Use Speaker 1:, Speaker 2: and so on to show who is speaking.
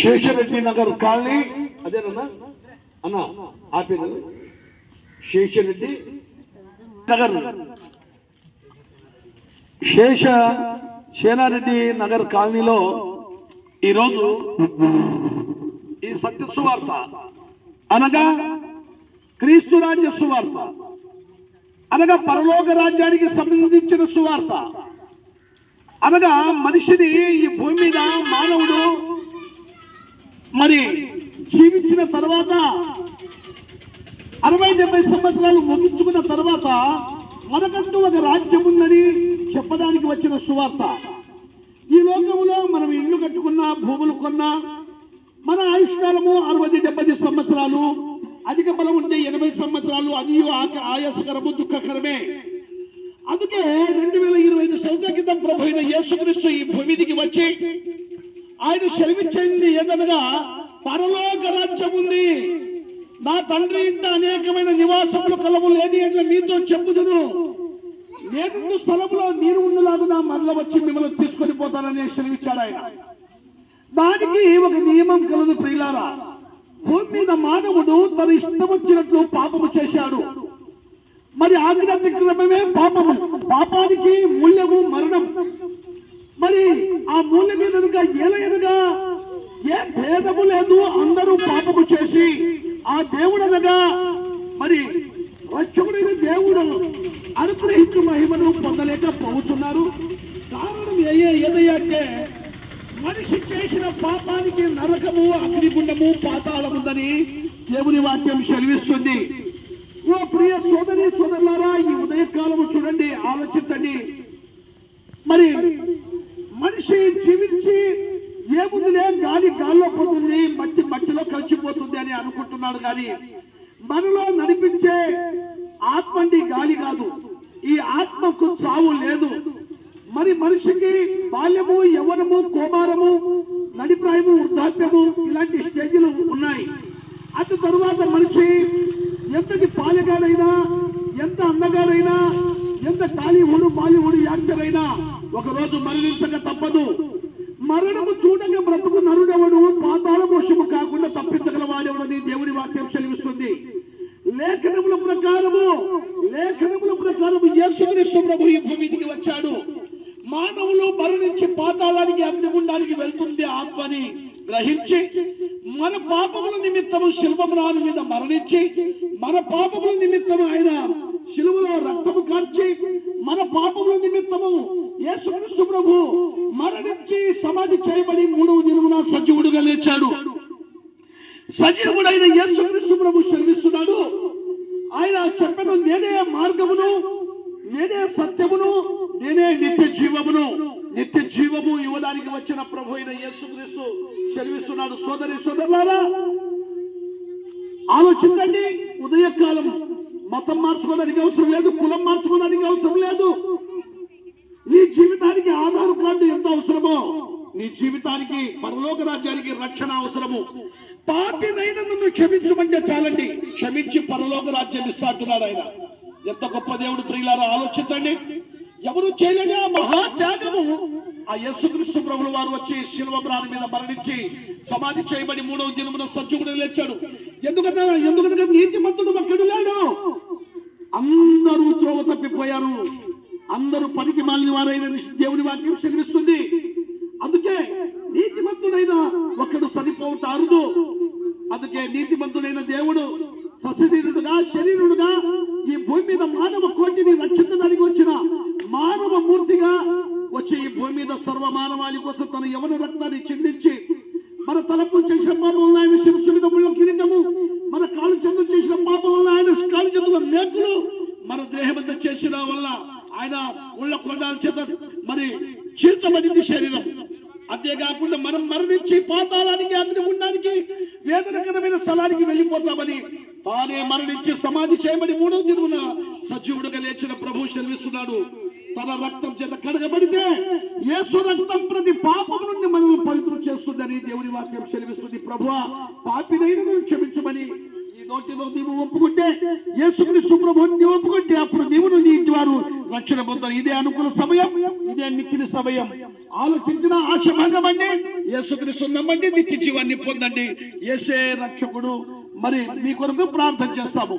Speaker 1: Sesha Reddy Nagar colony. అదేనన్నా? అన్న ఆపేది శేషరెడ్డి నగర్. శేష సేనారెడ్డి నగర్ కాలనీలో ఈరోజు ఈ సత్య సువార్త అనగా క్రీస్తు రాజ్య సువార్త అనగా పరలోక రాజ్యానికి సంబంధించిన సువార్త అనగా మనిషిని ఈ భూమి మీద మానవుడు మరి జీవించిన తర్వాత అరవై డెబ్బై సంవత్సరాలు ముగించుకున్న తర్వాత మనకంటూ ఒక రాజ్యం ఉందని చెప్పడానికి వచ్చిన సువార్త. ఈ లోకంలో మనం ఇల్లు కట్టుకున్నా భూములు కొన్నా మన ఆయుష్కాలము అరవై డెబ్బై సంవత్సరాలు అధిక బలం ఉంటే ఎనభై సంవత్సరాలు అది ఆయాసకరము దుఃఖకరమే. అందుకే రెండు వేల ఇరవై ఐదు సంవత్సరాల క్రితం ప్రభు అయిన యేసుక్రీస్తు ఈ భూమిదికి వచ్చి ఆయన సెలవిచ్చింది ఏదనగా పరలోక రాజ్యం ఉంది నా తండ్రి ఇంత అనేకమైన నివాసములు కలవు లేని అంటే మీతో చెప్పుదును. నేను స్థలంలో నీరు ఉండలాగునా మరల వచ్చి మిమ్మల్ని తీసుకొని పోతానని సెలవిచ్చాడు ఆయన. దానికి ఒక నియమం కలదు ప్రియులారా. భూమి మీద మానవుడు తన ఇష్టం వచ్చినట్లు పాపము చేశాడు. మరి ఆజ్ఞాతిక్రమమే పాపము. పాపానికి మూల్యము మరణం. ఆ మూల్యం మీద ఏలయనగా ఏ భేదము లేదు అందరూ పాపము చేసి ఆ దేవుడు అనగా మరి రక్షకుడైన దేవుడు అనుగ్రహించు మహిమను పొందలేక పోతున్నారు కారణం ఏ ఏదయ్యాకే మనిషి చేసిన పాపానికి నరకము అగ్నిగుండము పాతాళం ఉందని దేవుని వాక్యం సెలవిస్తుంది. ఓ ప్రియ సోదరి సోదరులారా ఈ ఉదయకాలము చూడండి ఆలోచించండి. మరి మనిషి జీవించి ఏముందిలే గాలి గాల్లో పోతుంది మట్టి మట్టిలో కలిసిపోతుంది అని అనుకుంటున్నాడు కానీ మనలో నడిపించే ఆత్మండి గాలి కాదు. ఈ ఆత్మకు చావు లేదు. మరి మనిషికి బాల్యము యవనము కోమారము నడిప్రాయము వృద్ధాప్యము ఇలాంటి స్టేజ్లు ఉన్నాయి. అటు తరువాత మనిషి ఎంతటి పాలగాడైనా ఎంత అందగాడైనా ఎంత టాలీవుడ్ బాలీవుడ్ యాక్టర్ అయినా ఒక రోజు మరణించక తప్పదు. మరణము చూడగా బ్రతుకు నరుడెవడు? పాతాళ మోషము కాకుండా తప్పించగల వాడెవడని దేవుని వాక్యం సెలవిస్తుంది. లేఖనముల ప్రకారము లేఖనముల ప్రకారము యేసుక్రీస్తు ప్రభు ఈ భూమికి వచ్చాడు. మానవులు మరణించి పాతాళానికి అగ్నిగుండానికి వెళ్తుంది ఆత్మని గ్రహించి మన పాపముల నిమిత్తము శిల్వమురాలు మీద మరణించి మన పాపముల నిమిత్తము ఆయన శిలువలో రక్తము కార్చి మన పాపముల నిమిత్తము యేసుక్రీస్తు ప్రభు మరణించి సమాధి చేయబడి మూడవ దినమున సజీవుడుగా లేచాడు. సజీవుడైన యేసుక్రీస్తు ప్రభు శ్రమిస్తున్నాడు ఆయన చెప్పను నేనే మార్గమును నేనే సత్యమును నేనే నిత్య జీవమును నిత్య జీవము ఇవ్వడానికి వచ్చిన ప్రభు అయిన యేసుక్రీస్తు చదివిస్తున్నాడు సోదరి సోదరులారా ఆలోచించండి. ఉదయకాలం మతం మార్చుకోవడానికి అవసరం లేదు కులం మార్చుకోవడానికి అవసరం లేదు. నీ జీవితానికి ఆధార్ కార్డు ఎంత అవసరమో నీ జీవితానికి పరలోక రాజ్యానికి రక్షణ అవసరము. పాపినైన నన్ను క్షమించమంటే చాలండి. క్షమించి పరలోక రాజ్యం ఇస్తాడు ఆయన. ఎంత గొప్ప దేవుడు ప్రియులారా ఆలోచించండి. ఎవరు చేయలేని ఆ మహాత్యాగము ఆ యేసుక్రీస్తు ప్రభుల వారు వచ్చి శిల్వ ప్రాణి మీద మరణించి సమాధి చేయబడి మూడవ దినమున సజ్జుకుడు లేచాడు. ఎందుకంటే ఎందుకంటే నీతిమంతుడు ఒక్కడు లేడు. అందరూ త్రోవ తప్పిపోయారు. అందరూ పనికి మాలిన వారైన దేవుని వాక్యం సెలవిస్తుంది. అందుకే నీతిమంతుడైన ఒకడు చనిపోవట అరుదు. అందుకే నీతిమంతుడైన దేవుడు సశరీరుడుగా శరీరుడుగా ఈ భూమి మీద మానవ కోటిని రక్షిత మానవ మూర్తిగా వచ్చి ఈ భూమి మీద సర్వ మానవాళి కోసం తన యవన రక్తాన్ని చెందించి మన తలపు చేసిన పాపం వల్ల ఆయన శిరస్సు మీద ముళ్ళ కిరీటము మన కాలు చెందు చేసిన పాపం వల్ల ఆయన కాలు చెందుల మేకులు మన దేహమంత చేసిన వల్ల ఆయన ఉళ్ళ కొండాల చేత మరి చీల్చబడింది శరీరం. అంతేకాకుండా మనం మరణించి పాతాళానికి అగ్ని ఉండడానికి వేదనకరమైన స్థలానికి వెళ్ళిపోతామని తానే మరణించి సమాధి చేయబడి మూడవ దినమున సజీవుడుగా లేచిన ప్రభు శ్రమిస్తున్నాడు తన రక్తం చేత కడగబడితే యేసు రక్తం ప్రతి పాపం నుండి మనల్ని పవిత్రం చేస్తుందని దేవుని వాక్యం చెలివిస్తుంది ప్రభు పాపినైన క్షమించమని ఈ నోటిలో నీవు ఒప్పుకుంటే యేసుక్రీస్తు సుప్రభుని ఒప్పుకుంటే అప్పుడు నీవును నీ ఇంటి వారు రక్షణ పొందారు ఇదే అనుకున్న సమయం ఇదే మిక్కిన సమయం. ఆలోచించిన ఆశ భంగమండి యేసుక్రీస్తు నమ్మండి నిత్య జీవాన్ని పొందండి. యేసే రక్షకుడు. మరి మీ కొరకు ప్రార్థన చేస్తాము.